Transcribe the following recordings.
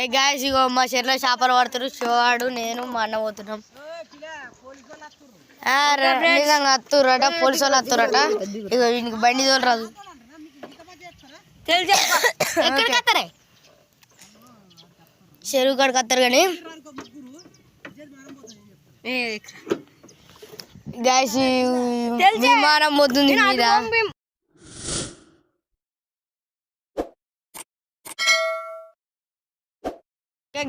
ఏ guys ఇగో మా చెర్లో చేపలు పడుతున్నారు శివాడు నేను మా అన్న పోతున్నాం. నిజంగా అత్తురట పోలీసు వాళ్ళు అత్తురట ఇగో వీనికి బండి తోలరాదు. వస్తారే చెరువు కాడికి వస్తారు కానీ గాయస్ విమానం పోతుంది మీద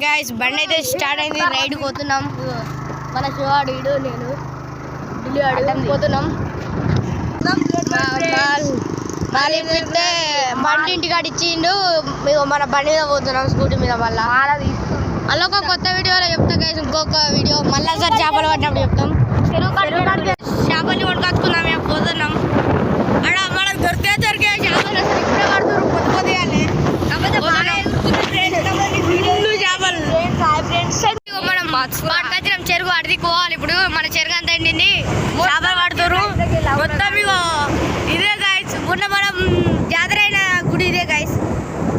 గాయస్ బండి అయితే స్టార్ట్ అయింది. రైడ్ పోతున్నాం. మన శివాడు ఇడు నేను. పోతున్నాం. బండి ఇంటికాడ ఇచ్చిండు. ఇగో మన బండి మీద పోతున్నాం స్కూటీ మీద మళ్ళా. మళ్ళీ ఒక కొత్త వీడియోలో చెప్తా గైస్ ఇంకొక వీడియో మళ్ళా సార్ చేపలు పట్టినప్పుడు చెప్తాం. చేపలు కొనుకొచ్చుకుందాం మేము పోతున్నాం. అక్కడ మనకు దొరికే దొరికే చేపలు అసలు ఇప్పుడే పడుతున్నారు కొత్త కొద్దిగానే కాకపోతే బాగా ఫుల్ చేపలు ఇగో మనం పట్టుకొచ్చినాం చెరువు అడికి పోవాలి ఇప్పుడు మన చెరువు అంతా ఎండింది చేపలు పడుతున్నారు మొత్తం ఇగో ఇదే గాయస్ మొన్న మనం జాతర అయిన గుడి ఇదే గాయస్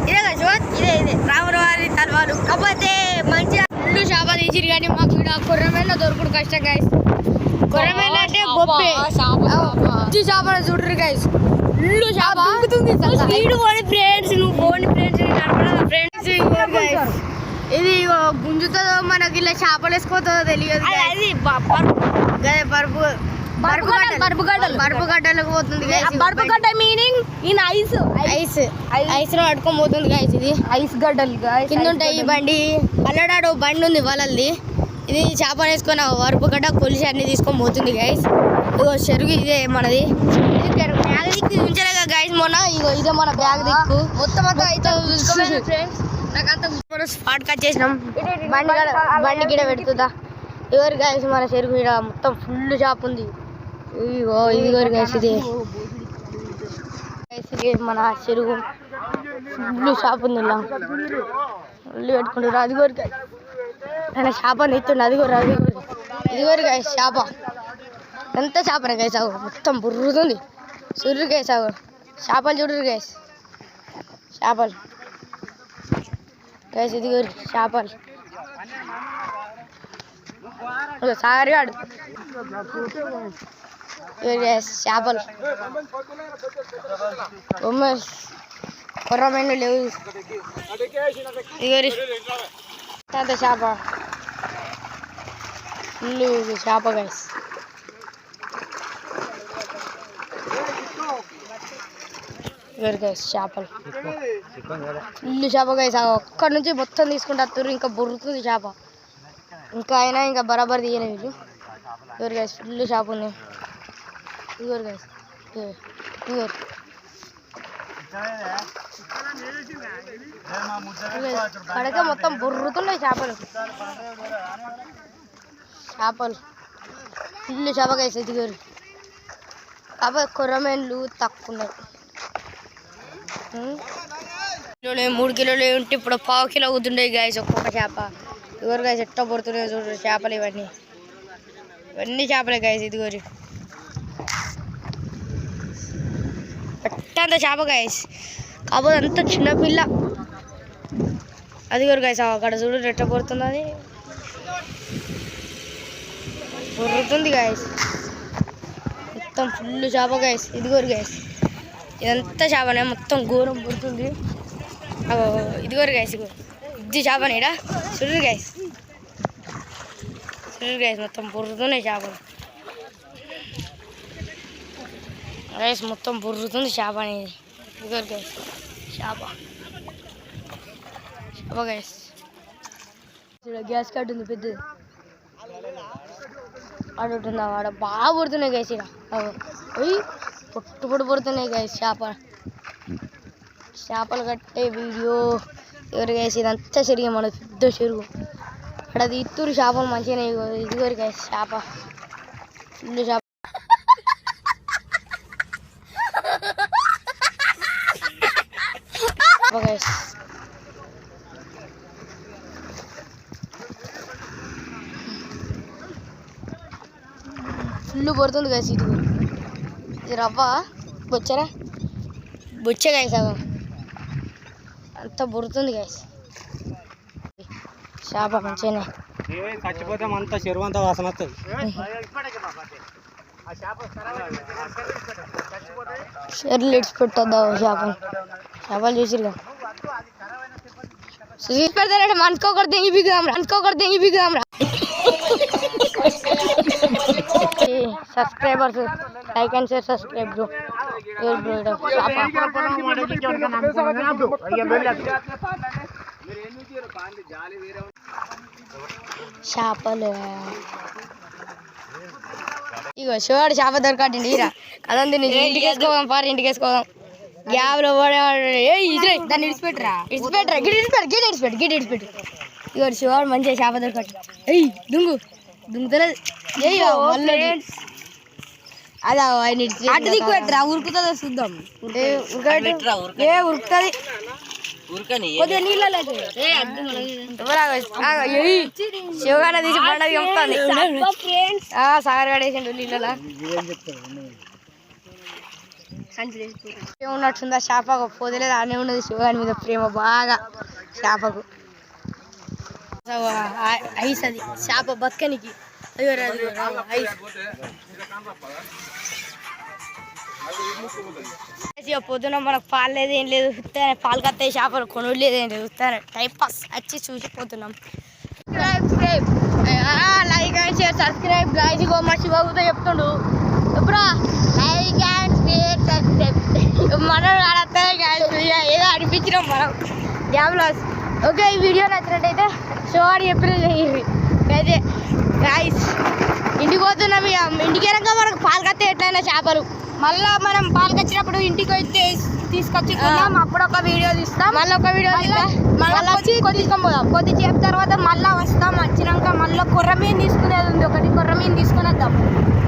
ఇదే గాయస్ ఇదే ఇదే రాములవారి తలవారు కాకపోతే మంచిగా ఫుల్ చేపలు తీసిరు కానీ మాకు ఇక్కడ కొర్రమేళ్ళ దొరుకుడు కష్టం గాయస్ కొర్రమేళ్ళ అంటే గొప్పే. మంచి చేపలు చూడరు గాయస్ ఫుల్ చేప స్పీడ్ పోని ఫ్రెండ్స్ నువ్వు పోని ఫ్రెండ్స్ ఫ్రెండ్స్ ఇది గుంజుతుందో మనకి ఇలా చేపలు వేసుకోతుందో తెలియదు అది గదే బరుపు బరుపు గడ్డలు బరుపు గడ్డలు. బరుపు గడ్డలకు పోతుంది బరుపు గడ్డ మీనింగ్ ఇన్ ఐస్ ఐస్ ఐస్లో పోతుంది గైస్ ఇది. ఐస్ గడ్డలు కింద ఉంటాయి ఈ బండి. అల్లడాడు బండి ఉంది వాళ్ళది. ఇది చేపలు వేసుకొని వరుపు గడ్డ కొలిసి అన్ని తీసుకొని పోతుంది గైస్ ఇగో చెరుగు ఇదే మనది. బ్యాగ్ దిక్కు ఉంచలేగా గైస్ మొన్న. ఇగో ఇదే మన బ్యాగ్ దిక్కు. మొత్తం అంతా అయితే నాకంతా స్పాట్ కట్ చేసినాం. బండి బండి గిడ పెడుతుందా? ఎవరు గైస్ మన చెరుకు ఇక్కడ మొత్తం ఫుల్ షాప్ ఉంది. ఇగో ఇదిగోరు గైస్ ఇది. గైస్ ఇది మన చెరుకు. ఫుల్ షాప్ ఉంది ఇలా. ఉల్లి పెట్టుకుంటారు అదిగోరు guys. ఆయన చేప నెత్తుండు అదిగోరు అదిగోరు ఇదిగోరు గాయ చేప ఎంత చేపన గాయ సాగు మొత్తం బుర్రుతుంది సుర్రు గాయ సాగు చేపలు చూడరు గాయస్ చేపలు గాయస్ ఇదిగోరు చేపలు సారి వాడు చేపలు బొమ్మ కొర్రమైన లేవు ఇదిగోరి చేప ఫుల్ చేప గైస్ ఇదిగోరి గైస్ చేపలు. ఫుల్ చేప గైస్ ఒక్కడి నుంచి మొత్తం తీసుకుంటే ఇంకా బుర్రుతుంది చేప. ఇంకా అయినా ఇంకా బరాబర్ తీయలే వీళ్ళు. ఇదిగోరు గైస్ ఫుల్ చేప ఉన్నాయి ఇదిగోరు గైస్ ఇదిగోరు కడక మొత్తం బుర్రుతున్నాయి చేపలు. చేపలు. ఫుల్ చేప వేసి ఎదిగారు కాబట్టి కొర్రమేళ్ళు తక్కువ ఉన్నాయి ఉం? మూడు కిలోలు ఉంటే ఇప్పుడు పావు కిలో అవుతుండే గాయస్ ఒక్కొక్క చేప. ఇదిగోరు గాయస్ ఎట్ట పడుతున్నాయి చూడు చేపలు ఇవన్నీ. ఇవన్నీ చేపలే గాయస్ ఇదిగోరు. పెట్టంత చేప గాయస్. కాకపోతే అంత చిన్నపిల్ల అది గాయస్ అక్కడ చూడు రెట్ట పడుతుంది ఉర్రుతుంది గాయస్ మొత్తం ఫుల్ చేప గాయస్ ఇది గాయస్ ఇదంతా చేపనే మొత్తం ఘోరం పుడుతుంది. ఇదిగోరు గాయస్ ఇగో. ఇది చేపనే ఇడా చూడు గాయస్ చూడు గాయస్ మొత్తం బుర్రుతున్నాయి చేపలు. గైస్ మొత్తం బుర్రుతుంది చేప అనేది. ఇదిగోరు గైస్ చేప. చేప గైస్ గ్యాస్ కట్ ఉంది పెద్దది. అడుగుతుందా వాడ. బాగా పుడుతున్నాయి గైస్ ఇక్కడ పొట్టు పొట్టు పుడుతున్నాయి గైస్ చేప చేపలు కట్టే వీడియో. ఎవరు గైస్ ఇదంతా చెరుగు మన పెద్ద చెరువు. అక్కడ ఇత్తూరు చేపలు మంచిగానే ఇదివరకు గైస్ చేప. ఫుల్ చేప. ఫుల్ పడుతుంది కదా ఇది ఇది రవ్వ బొచ్చరా? బొచ్చే గాయస్ అవ అంత బురుతుంది గాయస్ చేప మంచిగానే. చచ్చిపోతాం అంతా చెరువు అంతా వాసన వస్తుంది. షెర్లు ఇడ్చి పెట్టొద్దా చేపలు చేపలు చూసిరుగా చూసి పెడతారంటే మనసుకోకరు దెంగి బిగుదాం రా మనసుకోకరు దెంగి బిగుదాం subscribers like and share subscribe bro bro చేపలు ఇగో షోడు చేప దొరకటండి ఈరా అదంతా నేను ఇంటికి వేసుకోదాం పారు ఇంటికి వేసుకోదాం గ్యాబ్లో పడేవాడు ఏ ఇదిరే దాన్ని ఇడిచిపెట్టరా ఇడిచిపెట్టరా గిడి ఇడిచిపెట్టు గిడి ఇడిచిపెట్టు గిడి ఇడిచిపెట్టు ఇగో షోడు మంచిగా చేప దొరకట్టు ఎయ్ దుంగు దుంగుతలేదు ఏయ్ మళ్ళీ అదా ఆయన అటు దిక్కు పెట్టరా ఉరుకుతుందో చూద్దాం. ఏ ఉరకబెట్టు. ఏ ఉరుకుతుంది. కొద్దిగా నీళ్ళలో శివగాన తీసి పండగ చంపుతుంది ఆ, సాగర్ నీళ్ళలో. ఉన్నట్టుందా చేపకు? పోదలేదు అనే ఉన్నది శివగాని మీద ప్రేమ బాగా. చేపకు. ఐస్ అది చేప బతకనికి అయ్యో రాదు, ఐస్ పొద్దున మనకు పాలు లేదు ఏం లేదు ఉత్తానే పాలు కత్తే చేపలు కొనుడు లేదు ఏం లేదు ఉత్తానే టైం పాస్ వచ్చి చూసిపోతున్నాం subscribe like and share subscribe guys ఇగో మా శివగుతో చెప్తుండు ఎప్పుడా లైక్ అండ్ షేర్ సబ్స్క్రైబ్ మనం ఆడతాయి ఏదో అనిపించినాం మనం డ్యామ్లాస్ ఓకే ఈ వీడియో నచ్చినట్టయితే షో అని చెప్పిన అయితే గాయస్ ఇంటికి పోతున్నాం ఇక. ఇంటికి వెళ్ళక మనకు పాలు కత్తే ఎట్లయినా చేపలు. మళ్ళా మనం పాలు కచ్చినప్పుడు ఇంటికి వచ్చి తీసుకొచ్చి అప్పుడు ఒక వీడియో తీస్తాం. మళ్ళీ ఒక వీడియో మళ్ళీ వచ్చి కొద్ది పోదాం. కొద్దిసేపు తర్వాత మళ్ళీ వస్తాం. వచ్చినాక మళ్ళీ కొర్రమీన్ తీసుకునేది ఉంది. ఒకటి కొర్రమీన్ తీసుకునేద్దాం.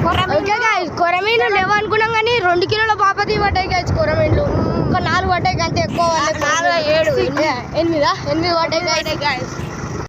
కొర్రమీన్ కొర్రమీన్లు లేవు అనుకున్నాం కానీ రెండు కిలోల బాపతి పడ్డాయి కాదు కొర్రమీన్లు ఒక నాలుగు పడ్డాయి అంతే ఎక్కువ ఏడు. ఎనిమిదా? ఎనిమిది పడ్డాయి